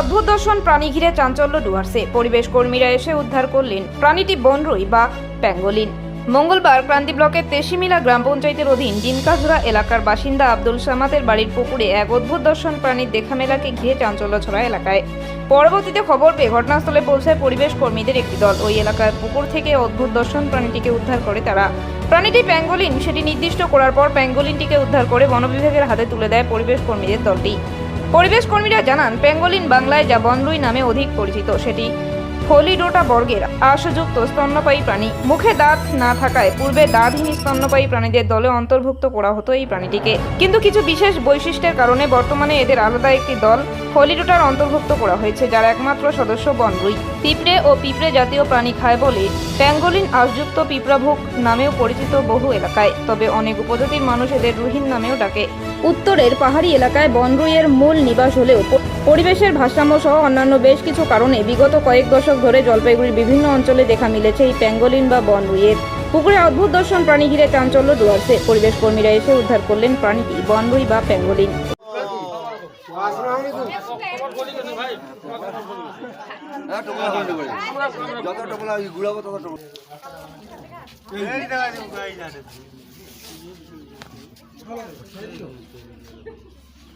অদ্ভুত দর্শন প্রাণী ঘিরে চাঞ্চল্য ডুয়ার্সে পরিবেশ কর্মীরা এসে উদ্ধার করলেন প্রাণীটি বনরুই বা প্যাঙ্গোলিন। মঙ্গলবার ক্রান্তি ব্লকের তেশিমিলা গ্রাম পঞ্চায়েতের অধীন ডিনকাঝুরা এলাকার বাসিন্দা আব্দুল সামাতের বাড়ির পুকুরে এক অদ্ভুত দর্শন প্রাণীর দেখা মেলাকে ঘিরে চাঞ্চল্য ছড়া এলাকায়। পরবর্তীতে খবর পেয়ে ঘটনাস্থলে পৌঁছায় পরিবেশ কর্মীদের একটি দল। ওই এলাকার পুকুর থেকে অদ্ভুত দর্শন প্রাণীটিকে উদ্ধার করে তারা। প্রাণীটি প্যাঙ্গোলিন। সেটি নির্দিষ্ট করার পর প্যাঙ্গোলিনটিকে উদ্ধার করে বন বিভাগের হাতে তুলে দেয় পরিবেশ কর্মীদের দলটি। পরিবেশ কর্মীরা জানান প্যাঙ্গোলিন বাংলায় যা বনরুই নামে অধিক পরিচিত সেটি ফলিডোটা বর্গের আশযুক্ত স্তন্যপায়ী প্রাণী। মুখে দাঁত না থাকায় পূর্বে দাঁতহীন স্তন্যপায়ী প্রাণীদের দলে অন্তর্ভুক্ত করা হতো এই প্রাণীটিকে। কিন্তু কিছু বিশেষ বৈশিষ্ট্যের কারণে বর্তমানে এদের আলাদা একটি দল ফলিডোটার অন্তর্ভুক্ত করা হয়েছে, যার একমাত্র সদস্য বনরুই। পিঁপড়ে ও পিঁপড়ে জাতীয় প্রাণী খায় বলে প্যাঙ্গোলিন আশযুক্ত পিঁপড়াভোগ নামেও পরিচিত বহু এলাকায়। তবে অনেক উপজাতির মানুষ এদের রুহিন নামেও ডাকে। উত্তরের পাহাড়ি এলাকায় বনরুইয়ের মূল নিবাস হলেও পরিবেশের ভারসাম্য সহ অন্যান্য বেশ কিছু কারণে বিগত কয়েক দশক ধরে জলপাইগুড়ির বিভিন্ন অঞ্চলে দেখা মিলেছে এই প্যাঙ্গোলিন বা বনরুইয়ের পুকুরে অদ্ভুত দর্শন, প্রাণী ঘিরে চাঞ্চল্য ডুয়ার্সে পরিবেশ কর্মীরা এসে উদ্ধার করলেন প্রাণীটি বনরুই বা প্যাঙ্গোলিন।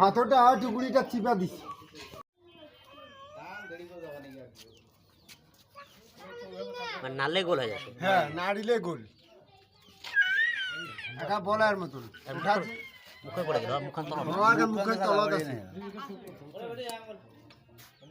হাতটা আর টুকুরিটা চিপা দিস নালে গোল হয়ে যাচ্ছে। হ্যাঁ নাড়িলে গোল। একা বলার মতন। মুখে পড়ে গেল মুখের তলত আছে।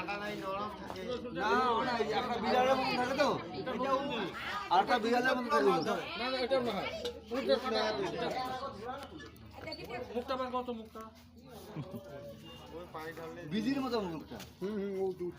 না ওটা একটা বিড়ালের মতো থাকে তো। আর একটা বিড়ালের মতো থাকে। ওটা। মুখটা বার কত মুখটা? বিজির মতো মুখটা। হুম হুম ও দুধ